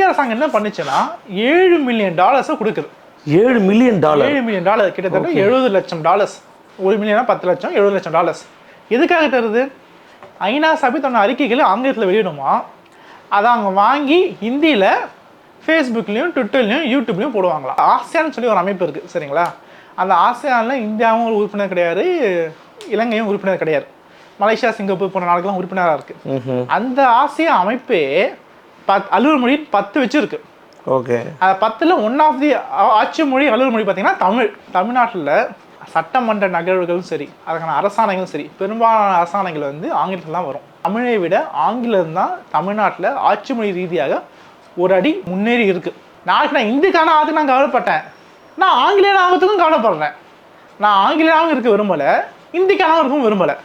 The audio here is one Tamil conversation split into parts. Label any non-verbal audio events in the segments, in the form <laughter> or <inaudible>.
இந்திய அரசாங்கம் என்ன பண்ணுச்சுன்னா ஏழு மில்லியன் டாலர்ஸை கொடுக்குது. ஏழு மில்லியன் டாலர் ஏழு மில்லியன் டாலர் கிட்டத்தட்ட எழுபது லட்சம் டாலர்ஸ் ஒரு மில்லியனா பத்து லட்சம் எழுபது லட்சம் டாலர்ஸ் எதுக்காக தருது? ஐநா சபை தன்னோட அறிக்கைகளை ஆங்கிலத்தில் வெளியிடுமா? அதை அவங்க வாங்கி ஹிந்தியில் ஃபேஸ்புக்லேயும் ட்விட்டர்லையும் யூடியூப்லேயும் போடுவாங்களாம் ஆசியான்னு சொல்லி ஒரு அமைப்பு இருக்குது சரிங்களா? அந்த ஆசியானில் இந்தியாவும் ஒரு உறுப்பினர் கிடையாது இலங்கையும் உறுப்பினர் கிடையாது. மலேசியா சிங்கப்பூர் போன்ற நாடுகளும் உறுப்பினராக இருக்குது அந்த ஆசிய அமைப்பே பத் அலுவல் மொழி பத்து வச்சிருக்கு ஓகே. அது பத்தில் ஒன் ஆஃப் தி ஆட்சி மொழி அலுவல் மொழி பார்த்தீங்கன்னா தமிழ். தமிழ்நாட்டில் சட்டமன்ற நகர்வுகளும் சரி அதுக்கான அரசாணைகளும் சரி பெரும்பாலான அரசாணைகள் வந்து ஆங்கிலத்தில் தான் வரும். தமிழை விட ஆங்கிலம் தான் தமிழ்நாட்டில் ஆட்சி மொழி ரீதியாக ஒரு அடி முன்னேறி இருக்கு. நாளைக்கு நான் இந்துக்கான ஆகுது நான் கவலைப்பட்டேன். நான் ஆங்கிலேயன் ஆகிறதுக்கும் கவலைப்படுறேன். நான் ஆங்கிலேயாவும் இருக்க விரும்பலை இந்திக்கானாவும் இருக்கவும் விரும்பலை.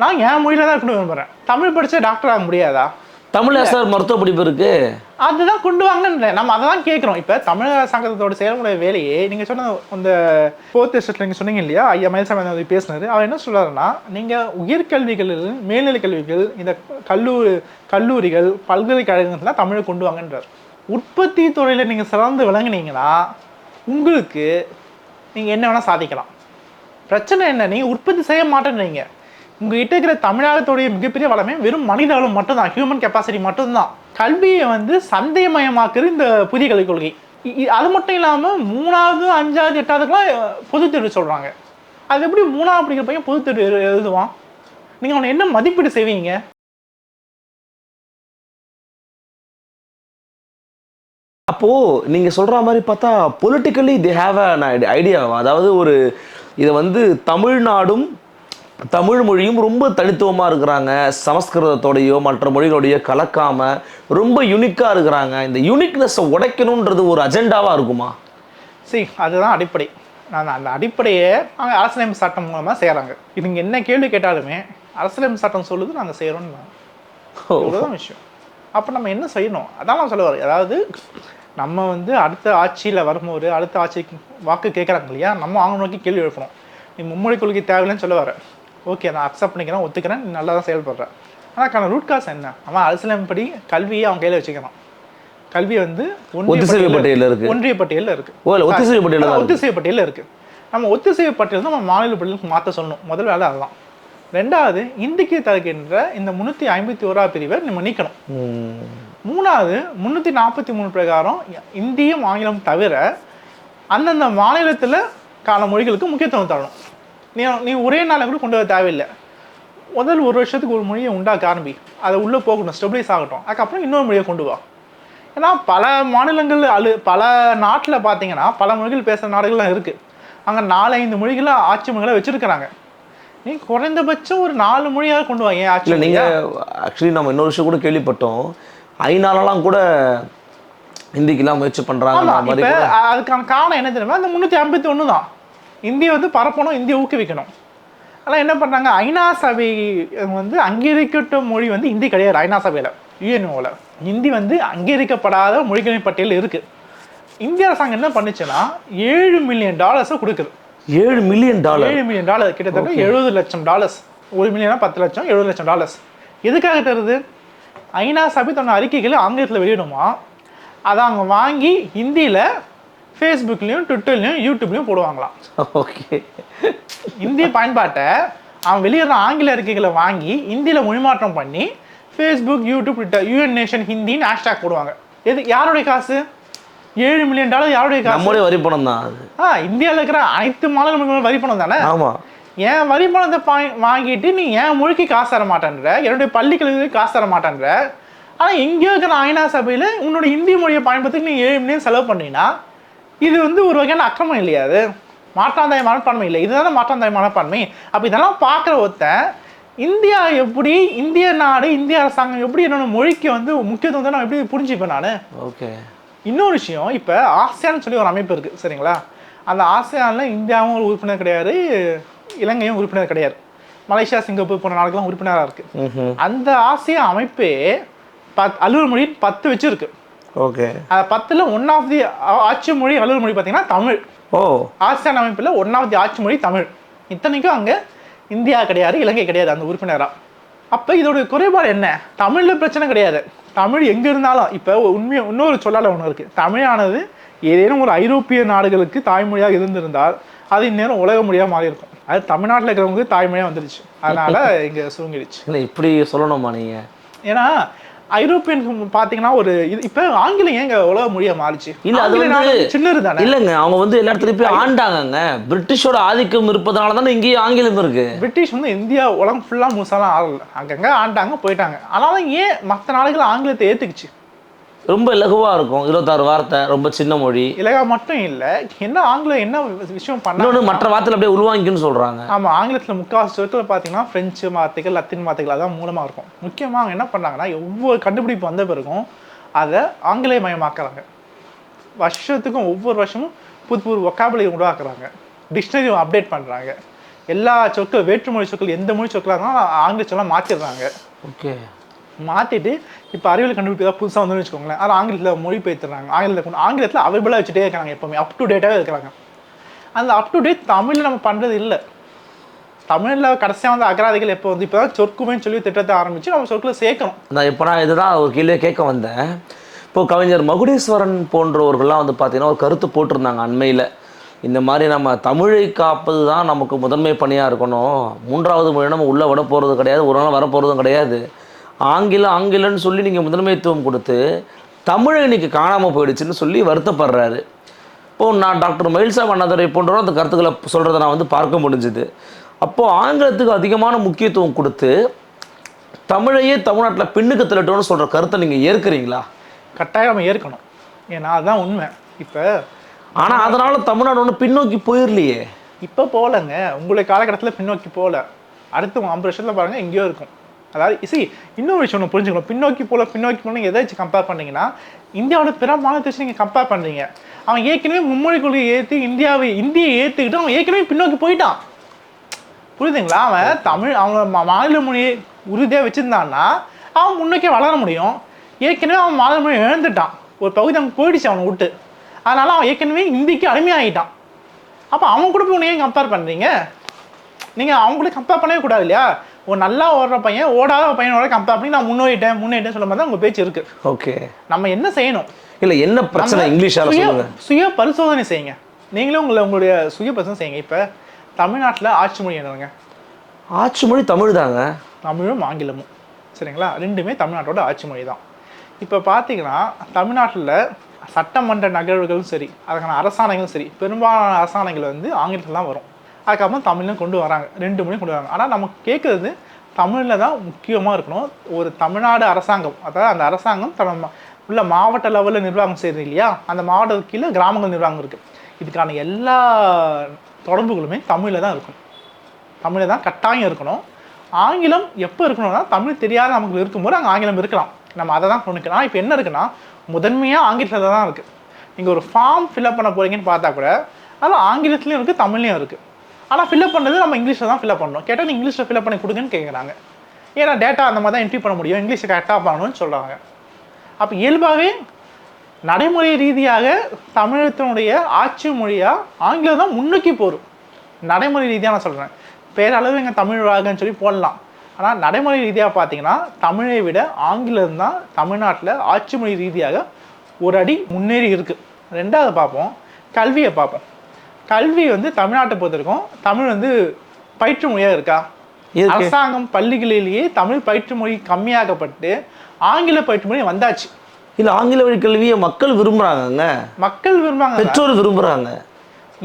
நான் என் மொழியில தான் இருக்கணும் விரும்புகிறேன் தமிழ் படிச்ச டாக்டர் ஆக முடியாதா? தமிழ் சார் மருத்துவ படிப்பு இருக்கு. அதுதான் கொண்டு வாங்கன்றேன் நம்ம அதை தான் கேட்குறோம். இப்போ தமிழக சங்கத்தோட செயல்முறை வேலையே நீங்கள் சொன்ன அந்த ஃபோர்த் ஸ்டேட்டில் நீங்கள் சொன்னீங்க இல்லையா ஐயா மயில்சாமி பேசினாரு. அவர் என்ன சொல்றாருன்னா நீங்கள் உயர்கல்விகளில் மேல்நிலை கல்விகள் இந்த கல்லூரி கல்லூரிகள் பல்கலைக்கழகங்கள்லாம் தமிழை கொண்டு வாங்கன்றார். உற்பத்தி துறையில் நீங்கள் சிறந்து விளங்குனீங்கன்னா உங்களுக்கு நீங்கள் என்ன வேணால் சாதிக்கலாம். பிரச்சனை என்ன? நீங்கள் உற்பத்தி செய்ய மாட்டேன்றீங்க. உங்ககிட்ட இருக்கிற தமிழகத்துடைய மிகப்பெரிய வளமே வெறும் மனித வளம் மட்டும்தான் ஹியூமன் கெப்பாசிட்டி மட்டும்தான். கல்வியை வந்து சந்தேகமயமாக்குறது இந்த புதிய கல்விக் கொள்கை. அது மட்டும் இல்லாமல் மூணாவது அஞ்சாவது எட்டாவதுக்குலாம் பொதுத் தேர்வு சொல்கிறாங்க அது எப்படி மூணாவது படிக்கிற பையன் பொதுத் தேர்வு எழுதுவான்? நீங்கள் அவனை என்ன மதிப்பீடு செய்வீங்க? அப்போ நீங்க சொல்ற மாதிரி பார்த்தா politically they have an idea அதாவது ஒரு இதை வந்து தமிழ்நாடும் தமிழ் மொழியும் ரொம்ப தனித்துவமா இருக்கிறாங்க. சமஸ்கிருதத்தோடையோ மற்ற மொழிகளோடையோ கலக்காம ரொம்ப யுனிக்கா இருக்கிறாங்க. இந்த யுனிக்னஸை உடைக்கணுன்றது ஒரு அஜெண்டாவா இருக்குமா? சரி அதுதான் அடிப்படை. நான் அந்த அடிப்படையை அவங்க அரசியலமைப்பு சட்டம் மூலமாக செய்கிறாங்க இதுங்க என்ன கேள்வி கேட்டாலுமே அரசியலமைப்பு சட்டம் சொல்லுது நாங்கள் செய்கிறோன்னு இவ்வளோதான் விஷயம். அப்போ நம்ம என்ன செய்யணும்? அதான் நான் சொல்ல வரேன். அதாவது நம்ம வந்து அடுத்த ஆட்சியில் வரும்போது அடுத்த ஆட்சிக்கு வாக்கு கேட்குறாங்க இல்லையா? நம்ம அவங்க நோக்கி கேள்வி எழுப்பணும் நீ மும்மொழி கொள்கை தேவையில்லைன்னு சொல்ல வரேன் ஓகே நான் அக்செப்ட் பண்ணிக்கிறேன் ஒத்துக்கிறேன் நல்லா தான் செயல்படுறேன் ஆனால் ரூட் காசு என்ன? அவன் அரசியலமைப்படி கல்வியை அவன் கையில் வச்சுக்கிறான். கல்வி வந்து ஒன்றிய ஒத்திசைவு பட்டியல்ல- இருக்கு. ஒன்றிய பட்டியலில் இருக்கு. ஒத்திசைவு பட்டியலில். ஒத்திசைவு பட்டியலில் இருக்கு. நம்ம ஒத்திசைவு பட்டியல் தான் நம்ம மாநில பட்டியலுக்கு மாற்ற சொல்லணும். முதல் வேலை அதுதான். ரெண்டாவது இந்திக்கு தருகின்ற இந்த முந்நூற்றி ஐம்பத்தி ஓராவது பிரிவை நம்ம நீக்கணும். மூணாவது முந்நூற்றி நாற்பத்தி மூணு பிரகாரம் இந்தியும் ஆங்கிலம் தவிர அந்தந்த மாநிலத்தில் கால மொழிகளுக்கு முக்கியத்துவம் தரணும். நீ நீ ஒரே நாளில் கூட கொண்டு வர தேவையில்லை. முதல் ஒரு வருஷத்துக்கு ஒரு மொழியை உண்டாக்க ஆரம்பி. அதை உள்ளே போகணும் ஸ்டெபிளைஸ் ஆகட்டும். அதுக்கப்புறம் இன்னொரு மொழியை கொண்டு வா. ஏன்னா பல மாநிலங்கள் அழு பல நாட்டில் பார்த்தீங்கன்னா பல மொழிகள் பேசுகிற நாடுகள்லாம் இருக்குது அங்கே நாலஞ்சு மொழிகளை ஆட்சி மொழிகளை வச்சுருக்கிறாங்க. நீ குறைந்தபட்சம் ஒரு நாலு மொழியாக கொண்டு வா ஏன் ஆட்சி இல்லை மொழியா? நீங்கள் ஆக்சுவலி நம்ம இன்னொரு விஷயம் கூட கேள்விப்பட்டோம். ஐநாலலாம் கூட ஹிந்திக்கெல்லாம் முயற்சி பண்ணுறாங்க அதுக்கான காரணம் என்ன தெரியுமா? அந்த முந்நூற்றி ஐம்பத்தி ஒன்று தான் இந்தியை வந்து பரப்பணும் இந்தியை ஊக்குவிக்கணும். ஆனால் என்ன பண்ணாங்க ஐநா சபை வந்து அங்கீகரிக்கப்பட்ட மொழி வந்து ஹிந்தி கிடையாது ஐநா சபையில் யூஎன்ஓவில் ஹிந்தி வந்து அங்கீகரிக்கப்படாத மொழிகளின் பட்டியலில் இருக்கு. இந்திய அரசாங்கம் என்ன பண்ணுச்சுன்னா ஏழு மில்லியன் டாலர்ஸை கொடுக்குது. ஏழு மில்லியன் டாலர் ஏழு மில்லியன் டாலர் கிட்டத்தட்ட எழுபது லட்சம் டாலர்ஸ் ஒரு மில்லியனா பத்து லட்சம் எழுபது லட்சம் டாலர்ஸ் எதுக்காக தருது? ஐநா சபை தன்னோட அறிக்கைகளை ஆங்கிலத்தில் வெளியிடுமா? அதை அவங்க வாங்கி ஹிந்தியில் ஃபேஸ்புக்லேயும் ட்விட்டர்லையும் யூடியூப்லேயும் போடுவாங்களாம். ஓகே இந்திய பயன்பாட்டை அவன் வெளியிடுற ஆங்கில அறிக்கைகளை வாங்கி இந்தியில் மொழிமாற்றம் பண்ணி Facebook YouTube Twitter UN nation ஹிந்தின்னு hashtag போடுவாங்க. எது யாருடைய காசு? ஏழு மில்லியன் டாலர் யாருடைய காசு? நம்மளுடைய வரி பணம் தான் ஆ இந்தியாவில் இருக்கிற அனைத்து மாநிலங்களும் வரி பணம் தானே? ஆமா. என் வரி பணத்தை வாங்கிட்டு நீ என் மொழிக்கு காசு தர மாட்டேன்ற என்னுடைய பள்ளி கல்விக்கு காசு தர மாட்டேன்ற ஆனால் எங்கேயோ இருக்கிற ஐநா சபையில் உன்னோட இந்தி மொழியை பயன்படுத்தி நீ ஏழு மில்லியன் செலவு பண்ணீங்கன்னா இது வந்து ஒரு வகையான அக்கிரமம் இல்லையா அது? மாற்றாந்தாய மனப்பான்மை இல்லை. இதுதானே மாற்றாந்தாய மனப்பான்மை அப்போ இதெல்லாம் பார்க்குற ஒருத்தன் இந்தியா எப்படி இந்திய நாடு இந்திய அரசாங்கம் எப்படி என்னோட மொழிக்கு வந்து முக்கியத்துவம் நான் எப்படி புரிஞ்சுப்பேன் நான்? ஓகே. இன்னொரு விஷயம் இப்போ ஆசியான்னு சொல்லி ஒரு அமைப்பு இருக்குது சரிங்களா? அந்த ஆசியானில் இந்தியாவும் ஒரு உறுப்பினர் கிடையாது இலங்கையும் உறுப்பினர் கிடையாது. மலேசியா சிங்கப்பூர் போன்ற நாடுகளும் உறுப்பினராக இருக்குது அந்த ஆசிய அமைப்பே பத் அலுவல் மொழி பத்து வச்சிருக்கு. ஓகே. பத்தில் ஒன் ஆஃப் தி ஆட்சி மொழி அலுவல் மொழி பார்த்தீங்கன்னா தமிழ். ஓ. ஆசியான் அமைப்பில் ஒன் ஆஃப் தி ஆட்சி மொழி தமிழ். இத்தனைக்கும் அங்கே இந்தியா கிடையாது இலங்கை கிடையாது அந்த உறுப்பினராக அப்போ இதோட குறைபாடு என்ன? தமிழில் பிரச்சனை கிடையாது. தமிழ் எங்க இருந்தாலும் இப்போ உண்மையை இன்னொரு சொல்லால ஒன்று இருக்கு. தமிழானது ஏதேனும் ஒரு ஐரோப்பிய நாடுகளுக்கு தாய்மொழியாக இருந்திருந்தால் அது இந்நேரம் உலக மொழியாக மாறி இருக்கும் அது தமிழ்நாட்டில் இருக்கிறவங்களுக்கு தாய்மொழியாக வந்துடுச்சு அதனால <laughs> இங்க சுருங்கிடுச்சு. இல்லை இப்படி சொல்லணுமா நீங்க? ஏன்னா ஐரோப்பியன் பார்த்தீங்கன்னா ஒரு இது இப்போ ஆங்கிலம் ஏங்க உலக மொழியா மாறிச்சு? இல்ல, அது வந்து- நாடு சின்னது தானே? இல்லைங்க அவங்க வந்து எல்லா இடத்துலயும் போய் ஆண்டாங்கங்க. பிரிட்டிஷோட ஆதிக்கம் இருப்பதனால தானே இங்கேயும் ஆங்கிலம் இருக்கு. பிரிட்டிஷ் வந்து இந்தியா உலகம் ஃபுல்லாக முழுசாலாம் ஆளல அங்கங்க ஆண்டாங்க போயிட்டாங்க. ஆனாலும் ஏன் மற்ற நாடுகள் ஆங்கிலத்தை ஏத்துக்குச்சு? ரொம்ப இலகுவா இருக்கும். இருபத்தாறு வார்த்தை ரொம்ப சின்ன மொழி. இலகா மட்டும் இல்ல என்ன ஆங்கிலம் என்ன விஷயம் பண்ணா இன்னொன்று மற்ற வார்த்தையில் அப்படியே உள்வாங்கிக்குன்னு சொல்றாங்க. ஆமா ஆங்கிலத்துல முக்காவாசி சொற்கள் பார்த்தீங்கன்னா பிரெஞ்சு வார்த்தைகள் லத்தீன் வார்த்தைகள் அதான் மூலமா இருக்கும். முக்கியமா அவங்க என்ன பண்ணாங்கன்னா ஒவ்வொரு கண்டுபிடிப்பு வந்த பிறகும் அதை ஆங்கிலேய மயமாக்குறாங்க. வருஷத்துக்கும் ஒவ்வொரு வருஷமும் புது புது ஒக்காபுலி உருவாக்குறாங்க. டிக்ஷனரி அப்டேட் பண்றாங்க. எல்லா சொற்கள் வேற்றுமொழி சொற்கள் எந்த மொழி சொற்களாக இருந்தாலும் ஆங்கில சொல்லலாம் மாற்றிடுறாங்க ஓகே மாற்றிட்டு இப்போ அறிவியல் கண்டுபிடிப்பு ஏதாவது புதுசாக வந்து வச்சுக்கோங்களேன். அது ஆங்கிலத்தில் மொழி பெயர்த்துறாங்க ஆங்கிலத்தில் கொண்டு ஆங்கிலத்தில் அவைபிளாக வச்சுட்டே இருக்காங்க எப்போவுமே. அப் டு டேட்டாகவே இருக்கிறாங்க. அந்த அப் டு டேட் தமிழில் நம்ம பண்ணுறது இல்லை. தமிழில் கடைசியாக வந்து அகராதிகள் எப்போ வந்து இப்போ தான் சொற்குமேன்னு சொல்லி திட்டத்தை ஆரம்பித்து நம்ம சொற்களை சேர்க்கணும். நான் இப்போ நான் இதுதான் ஒரு கேள்வியை கேட்க வந்தேன். இப்போ கவிஞர் மகுடேஸ்வரன் போன்றவர்கள்லாம் வந்து பார்த்தீங்கன்னா ஒரு கருத்து போட்டிருந்தாங்க அண்மையில். இந்த மாதிரி நம்ம தமிழை காப்பது தான் நமக்கு முதன்மை பணியாக இருக்கணும். மூன்றாவது மொழி நம்ம உள்ளே விட போகிறது கிடையாது ஒரு நாள் வரப்போகிறதும் கிடையாது. ஆங்கிலம் ஆங்கிலம்னு சொல்லி நீங்கள் முதன்மைத்துவம் கொடுத்து தமிழை இன்னைக்கு காணாமல் போயிடுச்சுன்னு சொல்லி வருத்தப்படுறாரு. இப்போது நான் டாக்டர் மயில்சா அண்ணாதுரை போன்றவரும் அந்த கருத்துக்களை சொல்கிறத நான் வந்து பார்க்க முடிஞ்சுது. அப்போது ஆங்கிலத்துக்கு அதிகமான முக்கியத்துவம் கொடுத்து தமிழையே தமிழ்நாட்டில் பின்னுக்கு தள்ளட்டோம்னு சொல்கிற கருத்தை நீங்கள் ஏற்கிறீங்களா? கட்டாயம் ஏற்கணும். ஏன்னா அதுதான் உண்மை. இப்போ ஆனால் அதனால் தமிழ்நாடு ஒன்றும் பின்னோக்கி போயிடலையே இப்போ போகலங்க உங்களுடைய காலகட்டத்தில் பின்னோக்கி போகல அடுத்து ஐம்பது வருஷத்தில் பாருங்கள் எங்கேயோ இருக்கும். அதாவது இசை இன்னொரு விஷயம் ஒன்று புரிஞ்சுக்கணும். பின்னோக்கி போல பின்னோக்கி போல எதை வச்சு கம்பேர் பண்ணீங்கன்னா இந்தியாவோட பிற மாநிலத்தை வச்சு நீங்கள் கம்பேர் பண்ணுறீங்க அவன் ஏற்கனவே மும்மொழி கொள்கையை ஏற்றி இந்தியாவை இந்தியை ஏற்றுக்கிட்டு அவன் ஏற்கனவே பின்னோக்கி போயிட்டான். புரியுதுங்களா? அவன் தமிழ் அவன் மா- மாநில மொழியை உறுதியாக வச்சுருந்தான்னா அவன் முன்னோக்கி வளர முடியும். ஏற்கனவே அவன் மாநில மொழியை இழந்துட்டான். ஒரு பகுதி அவன் போயிடுச்சு அவனை விட்டு. அதனால அவன் ஏற்கனவே இந்திக்கு அடிமையாகிட்டான் அப்போ அவன் கூட போய் ஏன் கம்பேர் பண்ணுறீங்க நீங்கள் அவங்க கூட கம்பேர் பண்ணவே கூடாது இல்லையா? ஒரு நல்லா ஓடுற பையன் ஓடாத பையனோட கம்பேர் பண்ணி நான் முன்னோயிட்டேன் முன்னேறிட்டேன் சொல்லும் போது தான் உங்கள் பேச்சு இருக்கு. ஓகே. நம்ம என்ன செய்யணும்? இல்லை என்ன பிரச்சனை இங்கிலீஷால சுய- சொல்லுங்க. சுய பரிசோதனை செய்யுங்க. நீங்களும் உங்களை உங்களுடைய சுய பரிசோதனை செய்யுங்க. இப்போ தமிழ்நாட்டில் ஆட்சி மொழி என்னங்க ஆட்சி மொழி தமிழ் தாங்க. தமிழும் ஆங்கிலமும். சரிங்களா? ரெண்டுமே தமிழ்நாட்டோட ஆட்சி மொழி தான். இப்போ பார்த்தீங்கன்னா தமிழ்நாட்டில் சட்டமன்ற நகர்வுகளும் சரி அதுக்கான அரசாணைகளும் சரி பெரும்பாலான அரசாணைகள் வந்து ஆங்கிலத்தில் தான் வரும். அதுக்கப்புறம் தமிழ்லையும் கொண்டு வராங்க. ரெண்டு மொழியும் கொண்டு வராங்க. ஆனால் நமக்கு கேட்குறது தமிழில் தான் முக்கியமாக இருக்கணும். ஒரு தமிழ்நாடு அரசாங்கம் அதாவது அந்த அரசாங்கம் தம் உள்ள மாவட்ட லெவலில் நிர்வாகம் செய்யுது இல்லையா? அந்த மாவட்டத்துக்கு கீழே கிராமங்கள் நிர்வாகம் இருக்குது இதுக்கான எல்லா தொடர்புகளுமே தமிழில் தான் இருக்கும். தமிழில் தான் கட்டாயம் இருக்கணும். ஆங்கிலம் எப்போ இருக்கணும்னா தமிழ் தெரியாத நமக்கு இருக்கும்போது அங்கே ஆங்கிலம் இருக்கலாம். நம்ம அதை தான் கொண்டுக்கலாம் இப்போ என்ன இருக்குன்னா முதன்மையாக ஆங்கிலத்தில் தான் இருக்குது நீங்கள் ஒரு ஃபார்ம் ஃபில்அப் பண்ண போகிறீங்கன்னு பார்த்தா கூட அதில் ஆங்கிலத்துலேயும் இருக்குது தமிழ்லையும் இருக்குது ஆனால் ஃபில்அப் பண்ணது நம்ம இங்கிலீஷில் தான் ஃபில்அப் பண்ணணும். கேட்டால் நீ இங்கிலீஷில் ஃபில்அப் பண்ணி கொடுங்கன்னு கேட்குறாங்க ஏன்னா டேட்டா அந்த மாதிரி தான் என்ட்ரி பண்ண முடியும். இங்கிலீஷை கரெக்டாக பண்ணணும்னு சொல்கிறாங்க அப்போ இயல்பாகவே நடைமுறை ரீதியாக தமிழகத்தினுடைய ஆட்சி மொழியாக ஆங்கிலம் தான் முன்னோக்கி போகும் நடைமுறை ரீதியாக நான் சொல்கிறேன் பேரளவு எங்கள் தமிழ் வாகன்னு சொல்லி போடலாம். ஆனால் நடைமுறை ரீதியாக பார்த்தீங்கன்னா தமிழை விட ஆங்கிலம் தான் தமிழ்நாட்டில் ஆட்சி மொழி ரீதியாக ஒரு அடி முன்னேறி இருக்குது ரெண்டாவது பார்ப்போம். கல்வியை பார்ப்போம். கல்வி வந்து தமிழ்நாட்டை பொறுத்த வரைக்கும் தமிழ் வந்து பயிற்று மொழியாக இருக்கா. அரசாங்கம் பள்ளிகளிலேயே தமிழ் பயிற்று மொழி கம்மியாக்கப்பட்டு ஆங்கில பயிற்று மொழி வந்தாச்சு. இல்லை ஆங்கில வழி கல்வியை மக்கள் விரும்புகிறாங்கங்க மக்கள் விரும்பாங்க பெற்றோர் விரும்புகிறாங்க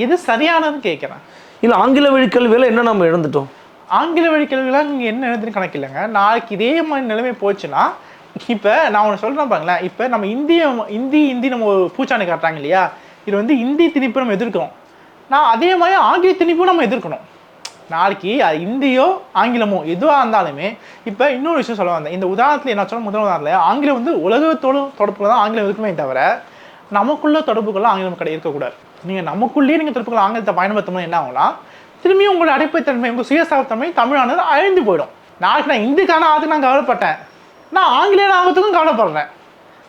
இது சரியானதுன்னு கேட்குறேன் இல்லை ஆங்கில வழி கல்வியில் என்ன நம்ம இழந்துட்டோம் ஆங்கில வழி கல்விலாம் இங்கே என்ன எழுதுன்னு கணக்கு இல்லைங்க நாளைக்கு இதே மாதிரி நிலைமை போச்சுன்னா இப்போ நான் ஒன்று சொல்கிறேன் பாருங்களேன். இப்போ நம்ம இந்திய இந்தி இந்தி நம்ம ஒரு பூச்சாண்டி காட்டுறாங்க இல்லையா? இது வந்து இந்தி திணிப்பு நம்ம எதிர்க்கிறோம். நான் அதே மாதிரி ஆங்கில திணிப்பும் நம்ம எதிர்க்கணும். நாளைக்கு அது இந்தியோ ஆங்கிலமோ எதுவாக இருந்தாலுமே இப்போ இன்னொரு விஷயம் சொல்ல வந்தேன். இந்த உதாரணத்தில் என்ன சொன்னால் முதல் உதாரணத்தில் ஆங்கிலம் வந்து உலகத்தோடு தொடர்புல தான் ஆங்கிலம் இருக்குமே தவிர நமக்குள்ள தொடர்புக்குள்ள ஆங்கிலம் கடை இருக்கக்கூடாது. நீங்கள் நமக்குள்ளேயே நீங்கள் தொடர்புகள் ஆங்கிலத்தை பயன்படுத்தணும் என்ன ஆகும்னா திரும்பியும் உங்களோட அடைப்புத்தன்மை உங்கள் சுயசார்பத்தன்மை தமிழானது அழிந்து போயிடும். நாளைக்கு நான் இந்துக்கான ஆகுதுக்கு நான் கவலைப்பட்டேன். நான் ஆங்கிலேயன் ஆகிறதுக்கும் கவலைப்படுறேன்.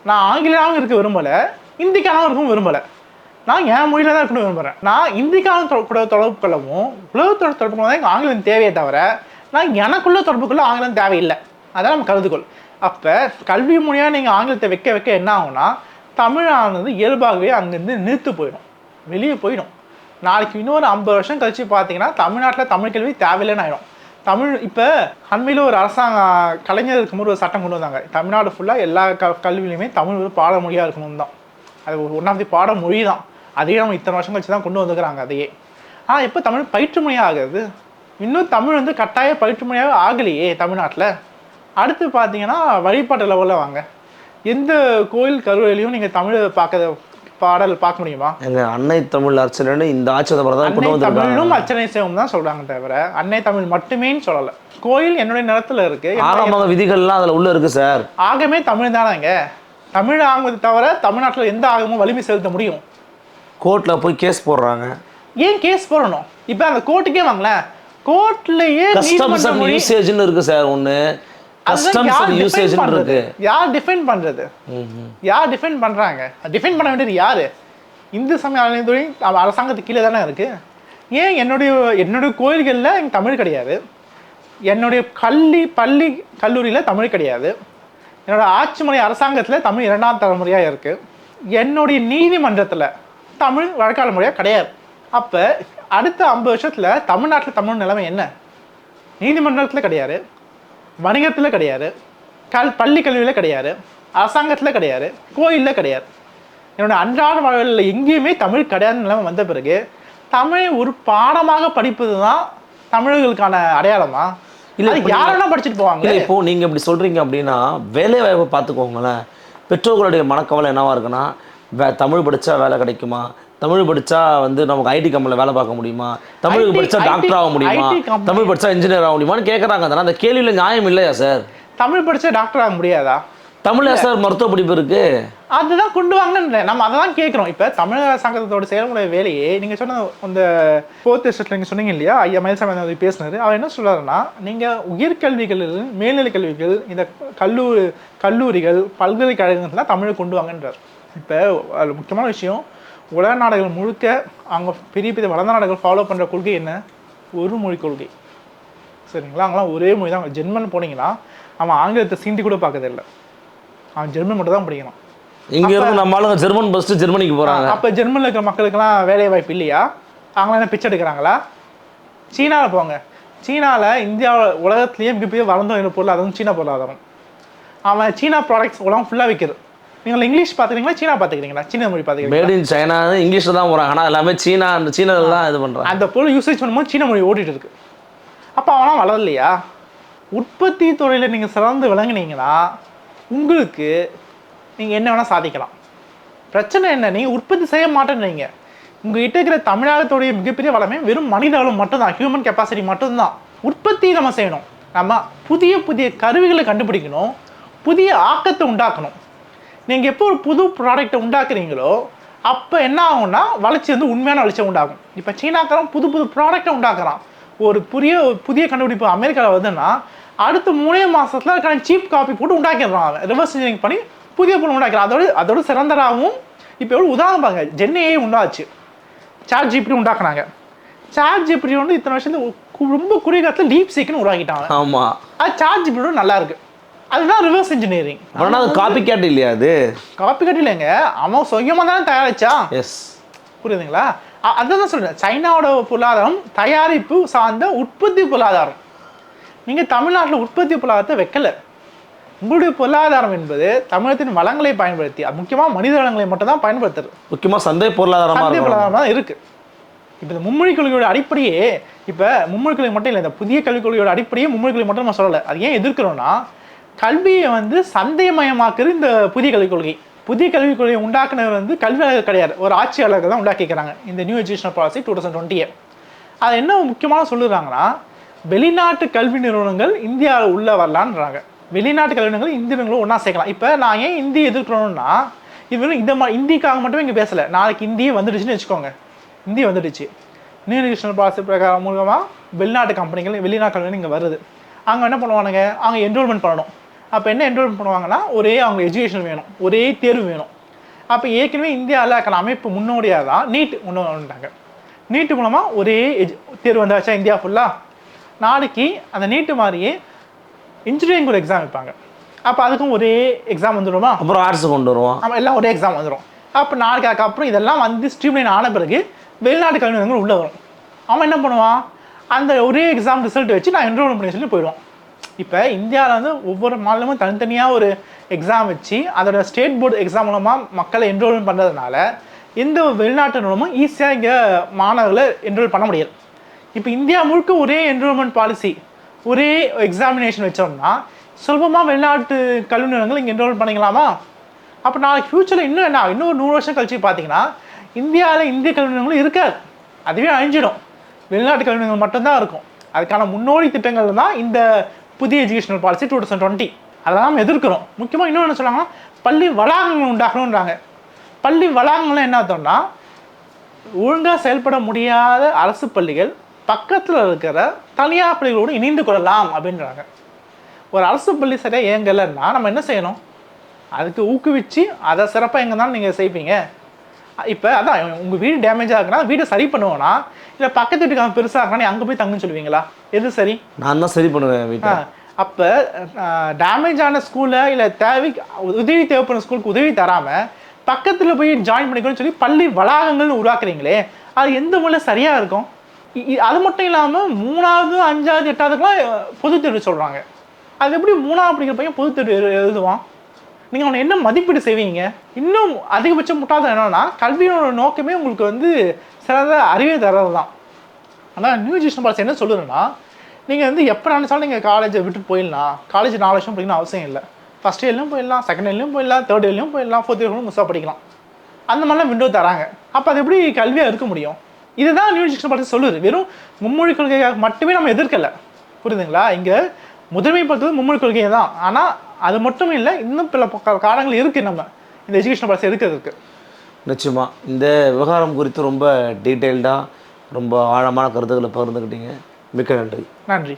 நான் ஆங்கிலேயாவும் இருக்க விரும்பலை இந்திக்கானாவும் இருக்கும் விரும்பலை. நான் என் மொழியில தான் இருக்கணும் விரும்புகிறேன் நான் இந்திக்கான தொ- கூட தொடர்பு கொள்ளவும் உலகத்தோட தொடர்பு கொள்ள தான் எனக்கு ஆங்கிலம் தேவையே தவிர நான் எனக்குள்ள தொடர்புக்குள்ள ஆங்கிலம் தேவையில்லை. அதான் நம்ம கருதுகோள். அப்போ கல்வி மொழியாக நீங்கள் ஆங்கிலத்தை வைக்க வைக்க என்ன ஆகும்னா தமிழானது இயல்பாகவே அங்கேருந்து நிறுத்து போயிடும். வெளியே போயிடும். நாளைக்கு இன்னொரு ஐம்பது வருஷம் கழிச்சு பார்த்தீங்கன்னா தமிழ்நாட்டில் தமிழ் கல்வி தேவையில்லைன்னு ஆயிடும். தமிழ் இப்போ அண்மையில் ஒரு அரசாங்க கலைஞர் இருக்கும்போது ஒரு சட்டம் கொண்டு வந்தாங்க. தமிழ்நாடு ஃபுல்லாக எல்லா க கல்வியிலையுமே தமிழ் ஒரு பாடமொழியாக இருக்கணும் தான். அது ஒரு ஒன் ஆஃப் தி பாட மொழி தான் அதையே நம்ம இத்தனை வருஷம் கழிச்சு தான் கொண்டு வந்துக்கிறாங்க அதையே. ஆனால் இப்போ தமிழ் பயிற்று மொழியாக ஆகுது இன்னும் தமிழ் வந்து கட்டாய பயிற்று மொழியாக ஆகலையே தமிழ்நாட்டில். அடுத்து பார்த்தீங்கன்னா வழிபாட்டு லெவலில் வாங்க. எந்த கோயில் கருவிலையும் நீங்கள் தமிழ் பார்க்க பாடல் பார்க்க முடியுமா? எங்க அன்னை தமிழ் அர்ச்சனைன்னு இந்த ஆட்சியத்தை தான் கொண்டு வந்திருக்காங்க. தமிழும் அர்ச்சனை செய்வோம் தான் சொல்றாங்க தவிர அன்னை தமிழ் மட்டுமேன்னு சொல்லல. கோயில் என்னுடைய நிலத்துல இருக்கு. வகை விதிகள்லாம் அதுல உள்ள இருக்கு சார். ஆகமே தமிழ் தானேங்க தமிழ் ஆகுவது தவிர தமிழ்நாட்டுல எந்த ஆகமும் வலிமை செலுத்த முடியும். கோர்ட்ல போய் கேஸ் போடுறாங்க. ஏன் கேஸ் போடணும்? இப்போ அந்த கோர்ட்டுக்கே வாங்களேன். கோர்ட்லயே கஸ்டம்ஸ் அண்ட் யூசேஜ்னு இருக்கு சார் ஒண்ணு. கஸ்டம்ஸ் அண்ட் யூசேஜ்னு இருக்கு. யார் டிஃபைன் பண்றது. யார் டிஃபைன் பண்றாங்க? டிஃபைன் பண்ண வேண்டியது யாரு? இந்து சமய அவ- அரசாங்கத்துக்கு கீழே தானே இருக்கு. ஏன் என்னுடைய என்னுடைய கோயில்கள்ல இங்க தமிழ் கிடையாது. என்னுடைய கல்வி பள்ளி கல்லூரியில தமிழ் கிடையாது. என்னோட ஆட்சி மொழி அரசாங்கத்துல தமிழ் இரண்டாம் தலைமுறையா இருக்கு. என்னுடைய நீதிமன்றத்துல தமிழ் வழக்காடு மொழியா? கிடையாது. அப்ப அடுத்த ஐம்பது வருஷத்துல தமிழ்நாட்டுல தமிழ் நிலைமை என்ன? நீதிமன்றத்துல கிடையாது. வணிகத்துல கிடையாது. கல் பள்ளி கல்வியில கிடையாது. அரசாங்கத்துல கிடையாது. கோயில்ல கிடையாது. என்னோட அன்றாட வாழ்வில் எங்கேயுமே தமிழ் கிடையாதுன்னு நிலைமை வந்த பிறகு தமிழை ஒரு பாடமாக படிப்பது தான் தமிழர்களுக்கான அடையாளமா? இல்ல, இல்ல இப்ப யார் வேணா படிச்சுட்டு போவாங்க? இல்ல இப்போ நீங்க இப்படி சொல்றீங்க அப்படின்னா வேலை வாய்ப்பை பார்த்துக்கோங்களேன். பெற்றோர்களுடைய மனக்கவலை என்னவா இருக்குன்னா வே- தமிழ் படிச்சா வேலை கிடைக்குமா? தமிழ் படிச்சா வந்து நமக்கு ஐடி கம்பெனியில் வேலை பார்க்க முடியுமா? தமிழ் படிச்சா டாக்டர் ஆக முடியுமா. தமிழ் படிச்சா இன்ஜினியர் ஆக முடியுமான்னு கேட்குறாங்க அதனால் அந்த கேள்வியில் நியாயம் இல்லையா சார் தமிழ் படிச்சா டாக்டர் ஆக முடியாதா? தமிழ்ல சார் மருத்துவ படிப்பு இருக்கு. அதுதான் கொண்டு வாங்கன்னு நம்ம அதை தான் கேட்குறோம் இப்போ தமிழக சங்கத்தோட செயல்முறை வேலையே நீங்கள் சொன்ன அந்த ஃபோர்த் எஸ்டத்தில் நீங்கள் சொன்னீங்க இல்லையா? ஐயா மயில்சாமி வந்து பேசினாரு. அவர் என்ன சொல்றாருன்னா நீங்கள் உயர்கல்விகளில் மேல்நிலை கல்விகள் இந்த கல்லூரி கல்லூரிகள் பல்கலைக்கழகங்கள்லாம் தமிழை கொண்டு வாங்கன்றார். இப்போ அதில் முக்கியமான விஷயம் உலக நாடுகள் முழுக்க அவங்க பெரிய பெரிய வளர்ந்த நாடுகள் ஃபாலோ பண்ணுற கொள்கை என்ன? ஒரு மொழி கொள்கை. சரிங்களா? அங்கெல்லாம் ஒரே மொழி தான். ஜெர்மன் போனீங்கன்னா அவன் ஆங்கிலத்தை சீண்டி கூட பார்க்கறதில்ல. அவன் ஜெர்மன் மட்டும் தான் படிக்கணும். இங்க இருந்து நம்ம ஆளுங்க ஜெர்மன் பஸ்ட்டு ஜெர்மனிக்கு போறாங்க. அப்ப ஜெர்மன்ல இருக்கிற மக்களுக்கெல்லாம் வேலை வாய்ப்பு இல்லையா? அவங்களாம் என்ன பிச்சை எடுக்கிறாங்களா? சீனால போங்க. சீனால இந்தியா உலகத்திலேயே மிகப்பெரிய வளர்ந்த பொருள் அதுவும் சீனா பொருளாதாரம். அவன் சீனா ப்ராடக்ட்ஸ் உலகம் ஃபுல்லா விற்கிறது. நீங்கள் இங்கிலீஷ் பார்த்துக்கிறீங்களா சீனா பார்த்துக்கிறீங்களா சீன மொழி பார்த்துக்கிறீங்களா மேட் இன் சைனா இங்கிலீஷ்ல தான் போறாங்க. ஆனா எல்லாமே சீனா அந்த சீனால தான் இது பண்றாங்க. அந்த பொருள் யூசேஜ் பண்ணும்போது சீன மொழி ஓடிட்டு இருக்கு. அப்போ அவனா வளரலையா? உற்பத்தி துறையில் நீங்கள் சிறந்து விளங்குனீங்கன்னா உங்களுக்கு நீங்கள் என்ன வேணால் சாதிக்கலாம். பிரச்சனை என்ன? நீங்கள் உற்பத்தி செய்ய மாட்டேன்றீங்க. உங்ககிட்ட இருக்கிற தமிழகத்துடைய மிகப்பெரிய வளமே வெறும் மனித வளம் மட்டும்தான். ஹியூமன் கெப்பாசிட்டி மட்டும்தான். உற்பத்தி நம்ம செய்யணும். நம்ம புதிய புதிய கருவிகளை கண்டுபிடிக்கணும். புதிய ஆக்கத்தை உண்டாக்கணும். நீங்கள் எப்போ ஒரு புது ப்ராடக்ட்டை உண்டாக்குறீங்களோ அப்போ என்ன ஆகும்னா வளர்ச்சி வந்து உண்மையான வளர்ச்சி உண்டாகும். இப்போ சீனாக்காரன் புது புது ப்ராடக்ட்டை உண்டாக்குறான். ஒரு புதிய புதிய கண்டுபிடிப்பு அமெரிக்காவில் வருதுன்னா அடுத்த மூணே மாசத்துல அதுக்கான சீப் காப்பி போட்டு உண்டாக்கிடுறான் அவன். ரிவர்ஸ் இன்ஜினியரிங் பண்ணி புதிய பொருள் உண்டாக்கிறான். அதோட அதோட சிறந்தராகவும் இப்போ எவ்வளோ உதாரணம் பாருங்க. ஜென்னையே உண்டாச்சு. சாட் ஜிபிடி உண்டாக்குனாங்க. சாட் ஜிபிடி வந்து இத்தனை வருஷத்துல ரொம்ப குறுகிய காலத்தில் டீப் சீக்குன்னு உருவாக்கிட்டாங்க ஆமா. அது சாட் ஜிபிடியோட நல்லா இருக்கு. அதுதான் ரிவர்ஸ் இன்ஜினியரிங் ஆனா அது காப்பி கேட் இல்லையா அது? காப்பி கட்டிலங்க அவன் சுயமாக தானே தயாரிச்சான் எஸ் புரியுதுங்களா? அ- அதான் சொல்றேன். சைனாவோட பொருளாதாரம் தயாரிப்பு சார்ந்த உற்பத்தி பொருளாதாரம். நீங்க தமிழ்நாட்டுல உற்பத்தி பொருளாதாரத்தை வைக்கல. உங்களுடைய பொருளாதாரம் என்பது தமிழகத்தின் வளங்களை பயன்படுத்தி அது முக்கியமா மனித வளங்களை மட்டும் தான் பயன்படுத்துறது முக்கியமா சந்தை பொருளாதாரமா சந்தை பொருளாதாரம் தான் இருக்கு. இப்போ இந்த மும்மொழி கொள்கையோட அடிப்படையே இப்போ மும்மொழி கொள்கை மட்டும் இல்லை இந்த புதிய கல்விக் கொள்கையோட அடிப்படையே மும்மொழி கொள்கை மட்டும் நம்ம சொல்லலை. அது ஏன் எதிர்க்கிறோம்னா கல்வியை வந்து சந்தைமயமாக்குறது இந்த புதிய கல்விக் கொள்கை. புதிய கல்விக் கொள்கையை உண்டாக்குனவர் வந்து கல்வியாளர் கிடையாது. ஒரு ஆட்சியாளர்கள் தான் உண்டாக்கிக்கிறாங்க. இந்த new educational policy two thousand டுவெண்ட்டியை அது என்ன முக்கியமான சொல்லுறாங்கன்னா வெளிநாட்டு கல்வி நிறுவனங்கள் இந்தியாவில் உள்ளே வரலான்றாங்க. வெளிநாட்டு கல்வி நிறுவனங்கள் இந்திய நிறுவனங்களும் ஒன்றா சேர்க்கலாம். இப்போ நான் ஏன் இந்தி எதிர்க்கணும்னா இது இந்த மா இந்திக்காக மட்டும் இங்கே பேசலை. நாளைக்கு இந்தியே வந்துடுச்சுன்னு வச்சுக்கோங்க. இந்தி வந்துடுச்சு. நியூ எஜுகேஷனல் பாலிசி பிரகாரம் மூலமாக வெளிநாட்டு கம்பெனிகள் வெளிநாட்டு கல்வி இங்கே வருது. அங்கே என்ன பண்ணுவானுங்க? அவங்க என்ரோல்மெண்ட் பண்ணணும். அப்போ என்ன என்ரோல்மெண்ட் பண்ணுவாங்கன்னா ஒரே அவங்க எஜுகேஷன் வேணும் ஒரே தேர்வு வேணும். அப்போ ஏற்கனவே இந்தியாவில் இருக்கிற அமைப்பு முன்னோடியாக தான் நீட் கொண்டு வந்துட்டாங்க நீட்டு மூலமாக ஒரே எஜு தேர்வு வந்தாச்சா இந்தியா ஃபுல்லாக நாளைக்கு அந்த நீட்டு மாதிரியே இன்ஜினியரிங் ஒரு எக்ஸாம் வைப்பாங்க. அப்போ அதுக்கும் ஒரே எக்ஸாம் வந்துடுமா? அப்புறம் ஆர்ட்ஸ் கொண்டு வருவோம். நம்ம எல்லாம் ஒரே எக்ஸாம் வந்துடும் அப்போ நாளைக்கு அதுக்கப்புறம் இதெல்லாம் வந்து ஸ்ட்ரீம்லைன் ஆன பிறகு வெளிநாட்டு கல்வி நிறுவனங்கள் உள்ளே வரும். அவன் என்ன பண்ணுவான்? அந்த ஒரே எக்ஸாம் ரிசல்ட் வச்சு நான் என்ரோல் பண்ணி சொல்லி போயிடுவான். இப்போ இந்தியாவில் வந்து ஒவ்வொரு மாநிலமும் தனித்தனியாக ஒரு எக்ஸாம் வச்சு அதோட ஸ்டேட் போர்டு எக்ஸாம் மூலமாக மக்களை என்ரோல் பண்ணுறதுனால எந்த வெளிநாட்டு மூலமும் ஈஸியாக இங்கே மாணவர்களை என்ரோல் பண்ண முடியாது இப்போ இந்தியா முழுக்க ஒரே என்ரோல்மெண்ட் பாலிசி ஒரே எக்ஸாமினேஷன் வச்சோம்னா சுலபமாக வெளிநாட்டு கல்வி நிறுவனங்கள் இங்கே என்ரோல் பண்ணிக்கலாமா? அப்போ நாளைக்கு ஃப்யூச்சரில் இன்னும் என்ன இன்னும் ஒரு நூறு வருஷம் கழிச்சு பார்த்தீங்கன்னா இந்தியாவில் இந்திய கல்வி நிறுவனங்களும் இருக்காது. அதுவே அழிஞ்சிடும். வெளிநாட்டு கல்வி நிறுவனங்கள் மட்டும்தான் இருக்கும். அதுக்கான முன்னோடி திட்டங்கள் தான் இந்த புதிய educational policy two thousand twenty அதெல்லாம் நம்ம எதிர்க்கிறோம். முக்கியமாக இன்னொன்று என்ன சொன்னாங்கன்னா பள்ளி வளாகங்கள் உண்டாகணுன்றாங்க பள்ளி வளாகங்கள்லாம் என்ன அர்த்தம்னா ஒழுங்காக செயல்பட முடியாத அரசு பள்ளிகள் பக்கத்தில் இருக்கிற தனியார் பள்ளிகளோடு இணைந்து கொள்ளலாம் அப்படின்றாங்க. ஒரு அரசு பள்ளி சரியாக இயங்கலைன்னா நம்ம என்ன செய்யணும்? அதுக்கு ஊக்குவிச்சு அதை சிறப்பாக எங்கே தான் நீங்கள் செய்வீங்க. இப்போ அதான் உங்கள் வீடு டேமேஜாக இருக்குன்னா வீடை சரி பண்ணுவோன்னா இல்லை பக்கத்து வீட்டுக்கு அவன் பெருசாக இருக்கா அங்கே போய் தங்குன்னு சொல்லுவீங்களா? எது சரி? நான் தான் சரி பண்ணுவேன் வீட்டை. அப்போ டேமேஜ் ஆன ஸ்கூலில் இல்லை தேவை உதவி தேவைப்படும் ஸ்கூலுக்கு உதவி தராமல் பக்கத்தில் போய் ஜாயின் பண்ணிக்கணும்னு சொல்லி பள்ளி வளாகங்கள்னு உருவாக்குறீங்களே அது எந்த முறையில் சரியாக இருக்கும்? அது மட்டும் இல்லாமல் மூணாவது அஞ்சாவது எட்டாவதுக்கெலாம் பொது தேர்வு சொல்கிறாங்க அது எப்படி மூணாவது படிக்கிற பையன் பொது தேர்வு எழு- எழுதுவான்? நீங்கள் அவனை என்ன மதிப்பீடு செய்வீங்க? இன்னும் அதிகபட்ச முட்டாள்தனம் என்னன்னா கல்வியோட நோக்கமே உங்களுக்கு வந்து சிறந்த அறிவை தர்றது தான் ஆனால் நியூ எஜுகேஷன் பாலிசி என்ன சொல்லுதுன்னா நீங்கள் வந்து எப்போ நினச்சாலும் நீங்கள் காலேஜை விட்டு போயிடலாம். காலேஜ் நாலு வருஷம் படிக்கணும் அவசியம் இல்லை. ஃபஸ்ட் இயர்லையும் போயிடலாம் செகண்ட் இயர்லையும் போயிடலாம் தேர்ட் இயர்லையும் போயிடலாம் ஃபோர்த் இயர்லையும் முஸ்ஸாக படிக்கலாம். அந்த மாதிரிலாம் விண்டோ தராங்க. அப்போ அது எப்படி கல்வியாக இருக்க முடியும்? இதுதான் நியூ எஜுகேஷன் பாலிசி சொல்லுது. வெறும் மும்மொழி கொள்கையாக மட்டுமே நம்ம எதிர்க்கலை. புரியுதுங்களா? இங்கே முதன்மைப்படுத்துவது மும்மொழி கொள்கையை தான். ஆனால் அது மட்டும் இல்லை இன்னும் பல பக்க- காரணங்கள் இருக்குது நம்ம. இந்த எஜுகேஷன் பாலிசி எடுக்கிறதுக்கு. நிச்சயமாக இந்த விவகாரம் குறித்து ரொம்ப டீட்டெயில்டாக ரொம்ப ஆழமான கருத்துக்களை பகிர்ந்துக்கிட்டீங்க. மிக்க நன்றி. நன்றி.